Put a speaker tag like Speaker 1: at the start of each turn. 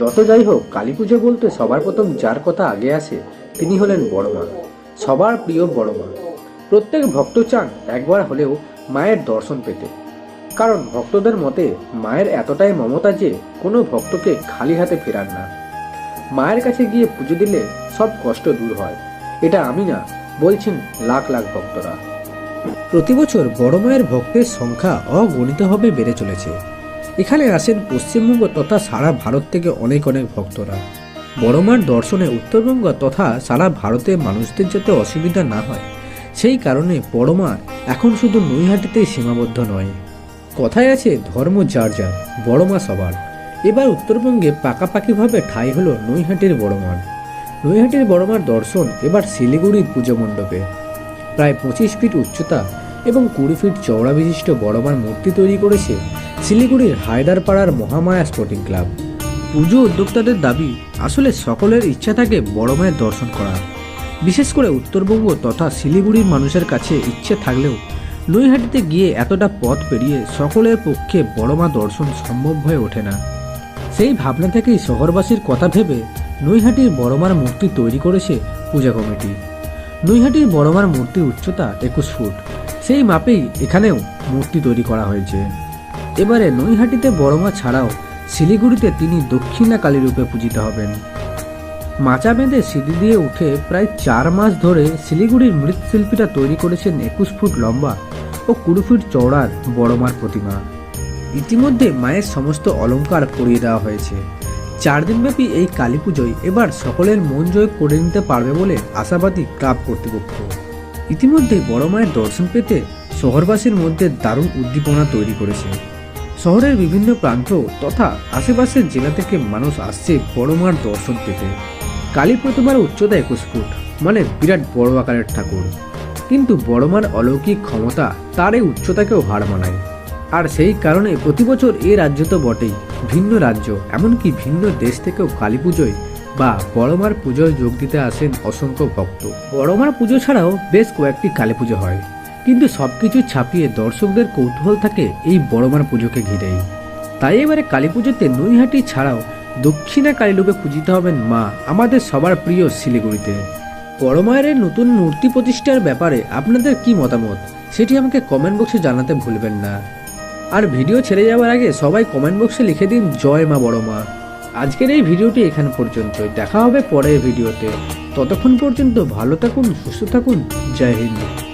Speaker 1: যত যাই হোক, কালী পুজো বলতে সবার প্রথম যার কথা আগে আসে, তিনি হলেন বড় মা, সবার প্রিয় বড় মা। প্রত্যেক ভক্ত চান একবার হলেও মায়ের দর্শন পেতে। কারণ ভক্তদের মতে মায়ের এতটাই মমতা যে কোনো ভক্তকে খালি হাতে ফেরান না। মায়ের কাছে গিয়ে পুজো দিলে সব কষ্ট দূর হয়, এটা আমি না বলছেন লাখ লাখ ভক্তরা। প্রতি বছর বড় মায়ের ভক্তের সংখ্যা অগণিতভাবে বেড়ে চলেছে। এখানে আসেন পশ্চিমবঙ্গ তথা সারা ভারত থেকে অনেক অনেক ভক্তরা। বড় মার দর্শনে উত্তরবঙ্গ তথা সারা ভারতে মানুষদের যাতে অসুবিধা না হয়, সেই কারণে বড় মা এখন শুধু নৈহাটিতেই সীমাবদ্ধ নয়। কথায় আছে, ধর্ম যার যার, বড় মা সবার। এবার উত্তরবঙ্গে পাকাপাকিভাবে ঠাঁই হলো নৈহাটির বড় মার। নৈহাটির বড় মার দর্শন এবার শিলিগুড়ির পুজো মণ্ডপে। প্রায় পঁচিশ ফিট উচ্চতা এবং কুড়ি ফিট চওড়া বিশিষ্ট বড়মার মূর্তি তৈরি করেছে শিলিগুড়ির হায়দারপাড়ার মহামায়া স্পোর্টিং ক্লাব। পুজো উদ্যোক্তাদের দাবি, আসলে সকলের ইচ্ছা থাকে বড় মায়ের দর্শন করার। বিশেষ করে উত্তরবঙ্গ তথা শিলিগুড়ির মানুষের কাছে ইচ্ছে থাকলেও নৈহাটিতে গিয়ে এতটা পথ পেরিয়ে সকলের পক্ষে বড় মা দর্শন সম্ভব হয়ে ওঠে না। সেই ভাবনা থেকেই শহরবাসীর কথা ভেবে নৈহাটির বড়মার মূর্তি তৈরি করেছে পূজা কমিটি। নৈহাটির বড়মার মূর্তির উচ্চতা একুশ ফুট। সেই মাপেই এখানেও মূর্তি তৈরি করা হয়েছে। এবারে নৈহাটিতে বড়মা ছাড়াও শিলিগুড়িতে তিনি দক্ষিণা কালী রূপে পূজিত হবেন। মাচা বেঁধে সিঁড়ি দিয়ে উঠে প্রায় চার মাস ধরে শিলিগুড়ির মৃৎশিল্পীরা তৈরি করেছেন একুশ ফুট লম্বা ও কুড়ি ফুট চওড়ার বড়মার প্রতিমা। ইতিমধ্যে মায়ের সমস্ত অলংকার পরিয়ে দেওয়া হয়েছে। চার দিনব্যাপী এই কালী পুজোয় এবার সকলের মন জয় করে নিতে পারবে বলে আশাবাদী ক্লাব কর্তৃপক্ষ। ইতিমধ্যে বড় মায়ের দর্শন পেতে শহরবাসীর মধ্যে দারুণ উদ্দীপনা তৈরি করেছে। শহরের বিভিন্ন প্রান্ত তথা আশেপাশের জেলা থেকে মানুষ আসছে বড় মার দর্শন পেতে। কালী প্রতিমার উচ্চতা একুশ ফুট মানে বিরাট বড় আকারের ঠাকুর। কিন্তু বড় মার অলৌকিক ক্ষমতা তার এই উচ্চতাকেও হার মানায়। আর সেই কারণে প্রতি বছর এ রাজ্য তো বটেই, ভিন্ন রাজ্য, এমনকি ভিন্ন দেশ থেকেও কালী পুজোয় বা বড়মার পুজোয় যোগ দিতে আসেন অসংখ্য ভক্ত। বড়মার পুজো ছাড়াও বেশ কয়েকটি কালী পুজো হয়, কিন্তু সবকিছু ছাপিয়ে দর্শকদের কৌতূহল থাকে এই বড়মার পুজোকে ঘিরেই। তাই এবারে কালী পুজোতে নৈহাটি ছাড়াও দক্ষিণা কালীরূপে পূজিত হবেন মা, আমাদের সবার প্রিয় শিলিগুড়িতে। বড়মায়ের নতুন মূর্তি প্রতিষ্ঠার ব্যাপারে আপনাদের কি মতামত? সেটি আমাকে কমেন্ট বক্সে জানাতে ভুলবেন না। আর ভিডিও ছেড়ে যাওয়ার আগে সবাই কমেন্ট বক্সে লিখে দিন, জয় মা বড় মা। আজকের এই ভিডিওটি এখান পর্যন্তই। দেখা হবে পরের ভিডিওতে। ততক্ষণ পর্যন্ত ভালো থাকুন, সুস্থ থাকুন। জয় হিন্দ।